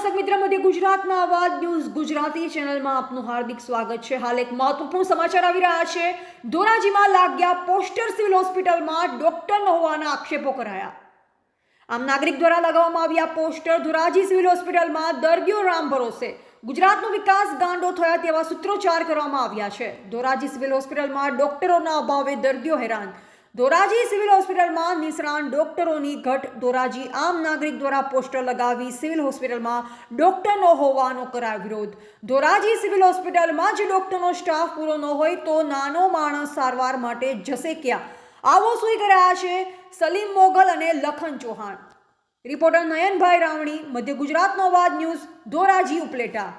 દર્શક મિત્ર મધ્ય ગુજરાતના અવાજ ન્યૂઝ ગુજરાતી ચેનલમાં આપનું હાર્દિક સ્વાગત છે. હાલ એક મહત્વપૂર્ણ સમાચાર આવી રહ્યા છે. ધોરાજીમાં લાગ્યા પોસ્ટર સિવિલ હોસ્પિટલમાં ડોક્ટર ન હોવાના આક્ષેપો કરાયા. આમ નાગરિક દ્વારા લગાવવામાં આવ્યા પોસ્ટર ધોરાજી સિવિલ હોસ્પિટલમાં દર્દીઓ રામ ભરોસે. ગુજરાતનો વિકાસ ગાંડો થયા તેવા સૂત્રોચ્ચાર કરવામાં આવ્યા છે. ધોરાજી સિવિલ હોસ્પિટલમાં ડોક્ટરોના અભાવે દર્દીઓ હેરાન. ધોરાજી સિવિલ હોસ્પિટલમાં નિષ્ણાંત ડોક્ટરોની ઘટ. ધોરાજી આમ નાગરિક દ્વારા પોસ્ટર લગાવી સિવિલ હોસ્પિટલમાં ડોક્ટર ન હોવાનો કરાયો વિરોધ. ધોરાજી સિવિલ હોસ્પિટલમાં જ ડોક્ટરનો સ્ટાફ પૂરો ન હોય તો નાનો માણસ સારવાર માટે જશે ક્યાં? આવો સુઈ કર્યા છે સલીમ મોગલ અને લખન ચૌહાણ. રિપોર્ટર નયનભાઈ રાવણી, મધ્ય ગુજરાતનો અવાજ ન્યૂઝ, ધોરાજી ઉપલેટા.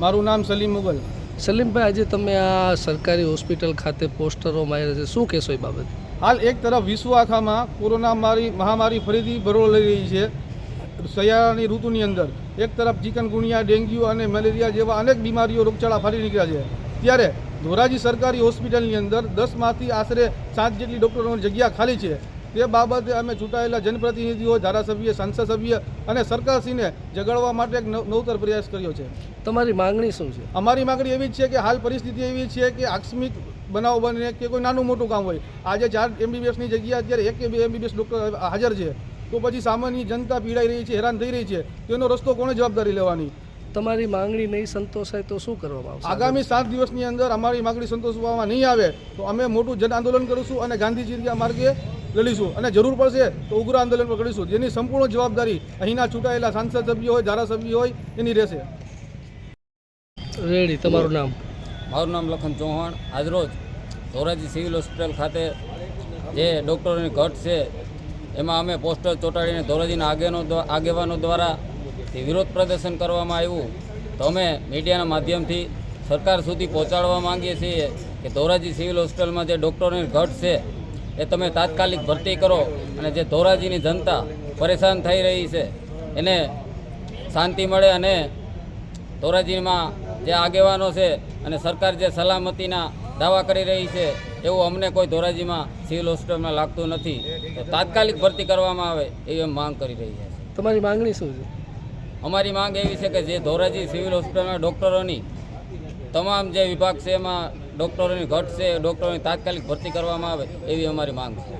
મારું નામ સલીમ મુગલ. સલીમભાઈ, આજે તમે આ સરકારી હોસ્પિટલ ખાતે પોસ્ટરો માર્યા છે. શું કહેશો એ બાબત? હાલ એક તરફ વિશ્વ આખામાં કોરોના મારી, મહામારી ફરીથી ભરો લઈ રહી છે શિયાળાની ઋતુની અંદર. એક તરફ ચિકનગુનિયા ડેન્ગ્યુ અને મેલેરિયા જેવા અનેક બીમારીઓ રોગચાળા ફરી નીકળ્યા છે. ત્યારે ધોરાજી સરકારી હોસ્પિટલની અંદર દસમાંથી આશરે સાત જેટલી ડૉક્ટરોની જગ્યા ખાલી છે. તે બાબતે અમે ચૂંટાયેલા જનપ્રતિનિધિઓ, ધારાસભ્ય, સંસદ સભ્ય અને સરકારશ્રીને જગાડવા માટે એક નવ- નવતર પ્રયાસ કર્યો છે. તમારી માંગણી શું છે? અમારી માંગણી એવી જ છે કે હાલ પરિસ્થિતિ એવી છે કે આકસ્મિક બનાવ બને કે કોઈ નાનું મોટું કામ હોય. આજે ચાર એમબીબીએસની જગ્યા અત્યારે એક કે બે એમબીબીએસ ડૉક્ટર હાજર છે તો પછી સામાન્ય જનતા પીડાઈ રહી છે હેરાન થઈ રહી છે. તેનો રસ્તો કોણે જવાબદારી લેવાની? તમારી માંગણી નહીં સંતોષાય તો શું કરવામાં આવશે? આગામી સાત દિવસની અંદર અમારી માંગણી સંતોષવામાં નહીં આવે તો અમે મોટું જન આંદોલન કરીશું અને ગાંધીજી માર્ગે લડીશું. અને જરૂર પડશે તો ઉગ્ર આંદોલન પર કરીશું. જેની સંપૂર્ણ જવાબદારી અહીંના ચૂંટાયેલા સાંસદ સભ્યો હોય ધારાસભ્યો હોય એની રહેશે. રેડી, તમારું નામ? મારું નામ લખન ચૌહાણ. આજરોજ ધોરાજી સિવિલ હોસ્પિટલ ખાતે જે ડૉક્ટરોની ઘટ છે, એમાં અમે પોસ્ટર ચોંટાડીને ધોરાજીના આગેનો આગેવાનો દ્વારા વિરોધ પ્રદર્શન કરવામાં આવ્યું. તો અમે મીડિયાના માધ્યમથી સરકાર સુધી પહોંચાડવા માંગીએ છીએ કે ધોરાજી સિવિલ હોસ્પિટલમાં જે ડૉક્ટરોની ઘટ છે, એ તમે તાત્કાલિક ભરતી કરો અને જે ધોરાજીની જનતા પરેશાન થઈ રહી છે, એને શાંતિ મળે અને ધોરાજીમાં જે આગેવાનો છે અને સરકાર જે સલામતીના દાવા કરી રહી છે એવું અમને કોઈ ધોરાજીમાં સિવિલ હોસ્પિટલમાં લાગતું નથી. તો તાત્કાલિક ભરતી કરવામાં આવે એવી અમે માંગ કરી રહી છે તમારી માંગણી શું છે? અમારી માંગ એવી છે કે જે ધોરાજી સિવિલ હોસ્પિટલના ડૉક્ટરોની તમામ જે વિભાગ છે એમાં ડૉક્ટરોની ઘટ છે ડૉક્ટરોની તાત્કાલિક ભરતી કરવામાં આવે એવી અમારી માંગ છે.